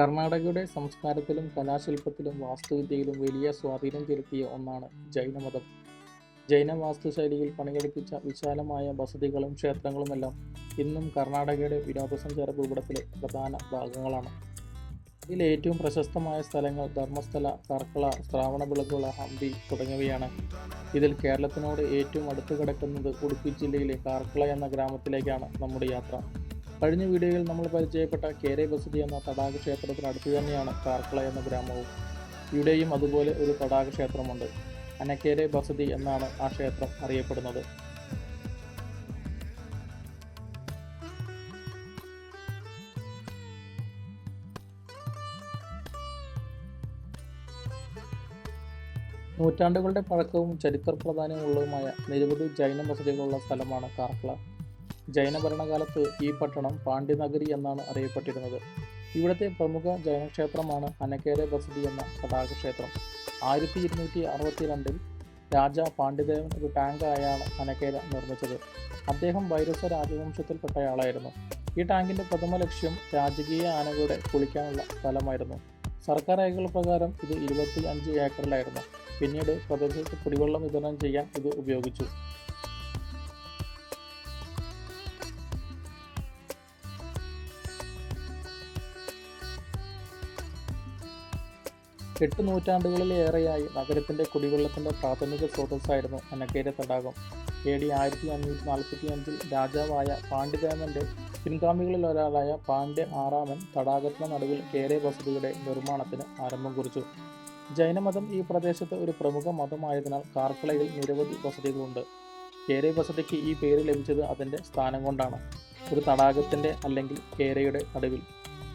കർണാടകയുടെ സംസ്കാരത്തിലും കലാശില്പത്തിലും വാസ്തുവിദ്യയിലും വലിയ സ്വാധീനം ചെലുത്തിയ ഒന്നാണ് ജൈനമതം. ജൈന വാസ്തുശൈലിയിൽ പണികഴിപ്പിച്ച വിശാലമായ വസതികളും ക്ഷേത്രങ്ങളുമെല്ലാം ഇന്നും കർണാടകയുടെ വിനോദസഞ്ചാര ഭൂപടത്തിലെ പ്രധാന ഭാഗങ്ങളാണ്. ഇതിൽ ഏറ്റവും പ്രശസ്തമായ സ്ഥലങ്ങൾ ധർമ്മസ്ഥല കർക്കള ശ്രാവണബിളകുള ഹംപി തുടങ്ങിയവയാണ്. ഇതിൽ കേരളത്തിനോട് ഏറ്റവും അടുത്ത് കിടക്കുന്നത് ഉടുപ്പി ജില്ലയിലെ കാർക്കള എന്ന ഗ്രാമത്തിലേക്കാണ് നമ്മുടെ യാത്ര. കഴിഞ്ഞ വീഡിയോയിൽ നമ്മൾ പരിചയപ്പെട്ട കേരെ ബസതി എന്ന തടാക ക്ഷേത്രത്തിനടുത്ത് തന്നെയാണ് കാർക്കള എന്ന ഗ്രാമവും. ഇവിടെയും അതുപോലെ ഒരു തടാക ക്ഷേത്രമുണ്ട്. അനക്കേരെ ബസതി എന്നാണ് ആ ക്ഷേത്രം അറിയപ്പെടുന്നത്. നൂറ്റാണ്ടുകളുടെ പഴക്കവും ചരിത്ര പ്രാധാന്യമുള്ളതുമായ നിരവധി ജൈന വസതികളുള്ള സ്ഥലമാണ് കാർക്കള. ജൈന ഭരണകാലത്ത് ഈ പട്ടണം പാണ്ഡ്യനഗരി എന്നാണ് അറിയപ്പെട്ടിരുന്നത്. ഇവിടുത്തെ പ്രമുഖ ജൈനക്ഷേത്രമാണ് അനക്കേരെ ബസതി എന്ന തടാകക്ഷേത്രം ആയിരത്തി ഇരുന്നൂറ്റി അറുപത്തി രണ്ടിൽ രാജ പാണ്ഡ്യദേവൻ ഒരു ടാങ്കായാണ് അനക്കേര നിർമ്മിച്ചത്. അദ്ദേഹം വൈരസ രാജവംശത്തിൽപ്പെട്ടയാളായിരുന്നു. ഈ ടാങ്കിന്റെ പ്രഥമ ലക്ഷ്യം രാജകീയ ആനകളുടെ കുളിക്കാനുള്ള സ്ഥലമായിരുന്നു. സർക്കാർ രേഖകൾ പ്രകാരം ഇത് ഇരുപത്തി അഞ്ച് ഏക്കറിലായിരുന്നു. പിന്നീട് പ്രദേശത്ത് കുടിവെള്ളം വിതരണം ചെയ്യാൻ ഇത് ഉപയോഗിച്ചു. എട്ട് നൂറ്റാണ്ടുകളിലേറെയായി നഗരത്തിന്റെ കുടിവെള്ളത്തിന്റെ പ്രാഥമിക സ്രോതസ്സായിരുന്നു അനക്കേര തടാകം. എ ഡി ആയിരത്തി അഞ്ഞൂറ്റി നാൽപ്പത്തി അഞ്ചിൽ രാജാവായ പാണ്ഡ്യരാമന്റെ പിൻഗാമികളിൽ ഒരാളായ പാണ്ഡ്യ ആറാമൻ തടാകത്തിന് നടുവിൽ കേരെ വസതിയുടെ നിർമ്മാണത്തിന് ആരംഭം കുറിച്ചു. ജൈനമതം ഈ പ്രദേശത്ത് ഒരു പ്രമുഖ മതമായതിനാൽ കാർക്കളയിൽ നിരവധി വസതികളുണ്ട്. കേരെ വസതിക്ക് ഈ പേര് ലഭിച്ചത് അതിന്റെ സ്ഥാനം കൊണ്ടാണ്. ഒരു തടാകത്തിന്റെ അല്ലെങ്കിൽ കേരയുടെ നടുവിൽ.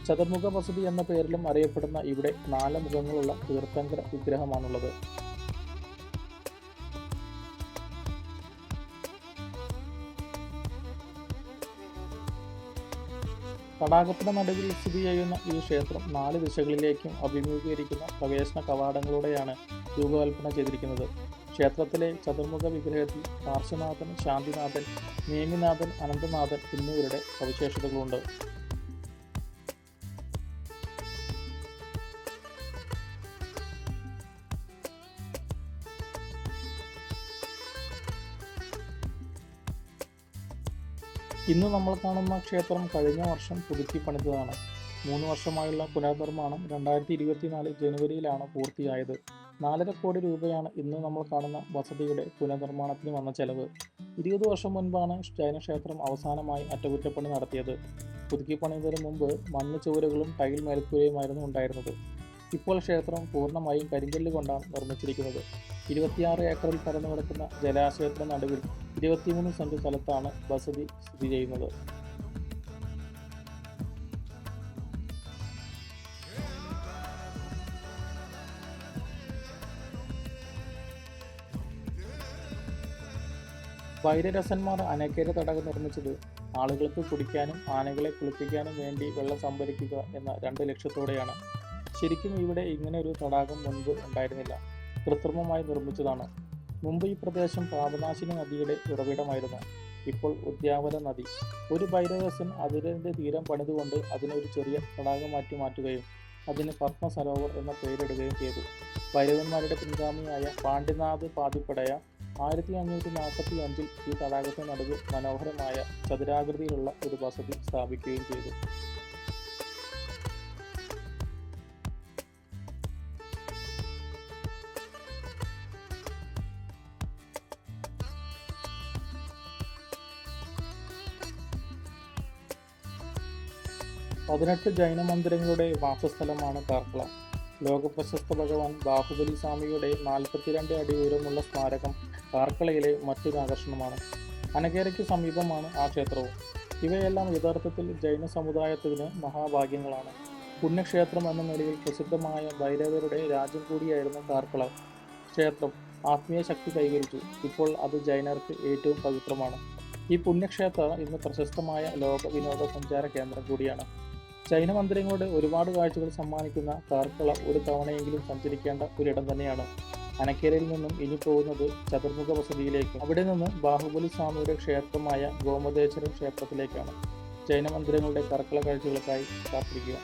ചതുർമുഖ വസതി എന്ന പേരിലും അറിയപ്പെടുന്ന ഇവിടെ നാല് മുഖങ്ങളുള്ള തീർത്ഥങ്കര വിഗ്രഹമാണുള്ളത്. തടാകത്തിന് നടുവിൽ സ്ഥിതി ചെയ്യുന്ന ഈ ക്ഷേത്രം നാല് ദിശകളിലേക്കും അഭിമുഖീകരിക്കുന്ന പ്രവേശന കവാടങ്ങളോടെയാണ് രൂപകൽപ്പന ചെയ്തിരിക്കുന്നത്. ക്ഷേത്രത്തിലെ ചതുർമുഖ വിഗ്രഹത്തിൽ പാർശ്വനാഥൻ ശാന്തിനാഥൻ നേമിനാഥൻ അനന്തനാഥൻ എന്നിവരുടെ സവിശേഷതകളുണ്ട്. ഇന്ന് നമ്മൾ കാണുന്ന ക്ഷേത്രം കഴിഞ്ഞ വർഷം പുതുക്കി പണിതതാണ്. മൂന്ന് വർഷമായുള്ള പുനർനിർമ്മാണം രണ്ടായിരത്തി ഇരുപത്തിനാല് ജനുവരിയിലാണ് പൂർത്തിയായത്. നാലര കോടി രൂപയാണ് ഇന്ന് നമ്മൾ കാണുന്ന വസതിയുടെ പുനർനിർമ്മാണത്തിന് വന്ന ചെലവ്. ഇരുപത് വർഷം മുൻപാണ് ജൈനക്ഷേത്രം അവസാനമായി അറ്റകുറ്റപ്പണി നടത്തിയത്. പുതുക്കി പണിയുന്നതിന് മുമ്പ് മണ്ണ് ചുവരുകളും ടൈൽ മേൽക്കൂരയുമായിരുന്നു ഉണ്ടായിരുന്നത്. ഇപ്പോൾ ക്ഷേത്രം പൂർണമായും കരിങ്കല്ല് കൊണ്ടാണ് നിർമ്മിച്ചിരിക്കുന്നത്. ഇരുപത്തിയാറ് ഏക്കറിൽ പരന്നു കിടക്കുന്ന ജലാശയത്തിന് നടുവിൽ ഇരുപത്തിമൂന്ന് സെന്റ് സ്ഥലത്താണ് വസതി സ്ഥിതി ചെയ്യുന്നത്. വൈരരസന്മാർ അനക്കേര തടാകം നിർമ്മിച്ചത് ആളുകൾക്ക് കുടിക്കാനും ആനകളെ കുളിപ്പിക്കാനും വേണ്ടി വെള്ളം സംഭരിക്കുക എന്ന രണ്ട് ലക്ഷ്യത്തോടെയാണ്. ശരിക്കും ഇവിടെ ഇങ്ങനെ ഒരു തടാകം മുൻപ് ഉണ്ടായിരുന്നില്ല. കൃത്രിമമായി നിർമ്മിച്ചതാണ്. മുമ്പ് ഈ പ്രദേശം പാപനാശിനി നദിയുടെ ഉറവിടമായിരുന്നു. ഇപ്പോൾ ഉദ്യാവന നദി. ഒരു ഭൈരവസൻ അതിരന്റെ തീരം പണിതുകൊണ്ട് അതിനൊരു ചെറിയ തടാകമാറ്റി മാറ്റുകയും അതിന് പത്മ സരോവർ എന്ന പേരിടുകയും ചെയ്തു. ഭൈരവന്മാരുടെ പിൻഗാമിയായ പാണ്ഡ്യനാഥ് പാതിപ്പടയ ആയിരത്തി അഞ്ഞൂറ്റി നാൽപ്പത്തി അഞ്ചിൽ ഈ തടാകത്തിന് നടുവിൽ മനോഹരമായ ചതുരാകൃതിയിലുള്ള ഒരു വസതി സ്ഥാപിക്കുകയും ചെയ്തു. പതിനെട്ട് ജൈന മന്ദിരങ്ങളുടെ വാസസ്ഥലമാണ് കാർക്കള. ലോകപ്രശസ്ത ഭഗവാൻ ബാഹുബലി സ്വാമിയുടെ നാൽപ്പത്തിരണ്ട് അടി ഉയരമുള്ള സ്മാരകം കാർക്കളയിലെ മറ്റൊരു ആകർഷണമാണ്. അനകേരയ്ക്ക് സമീപമാണ് ആ ക്ഷേത്രവും. ഇവയെല്ലാം യഥാർത്ഥത്തിൽ ജൈന സമുദായത്തിന് മഹാഭാഗ്യങ്ങളാണ്. പുണ്യക്ഷേത്രം എന്ന നിലയിൽ പ്രസിദ്ധമായ ഭൈരവരുടെ രാജ്യം കൂടിയായിരുന്നു കാർക്കള ക്ഷേത്രം. ആത്മീയ ശക്തി കൈവരിച്ചു. ഇപ്പോൾ അത് ജൈനർക്ക് ഏറ്റവും പവിത്രമാണ്. ഈ പുണ്യക്ഷേത്രം ഇന്ന് പ്രശസ്തമായ ലോക വിനോദസഞ്ചാര കേന്ദ്രം കൂടിയാണ്. ജൈന മന്ദിരങ്ങളുടെ ഒരുപാട് കാഴ്ചകൾ സമ്മാനിക്കുന്ന കാർക്കള ഒരു തവണയെങ്കിലും സഞ്ചരിക്കേണ്ട ഒരിടം തന്നെയാണ്. അനക്കേരയിൽ നിന്നും ഇനി പോകുന്നത് ചതുർമുഖ വസതിയിലേക്കും. അവിടെ നിന്ന് ബാഹുബലി സ്വാമിയുടെ ക്ഷേത്രമായ ഗോമതേശ്വരം ക്ഷേത്രത്തിലേക്കാണ്. ജൈന മന്ദിരങ്ങളുടെ കർക്കള കാഴ്ചകൾക്കായി കാത്തിരിക്കുക.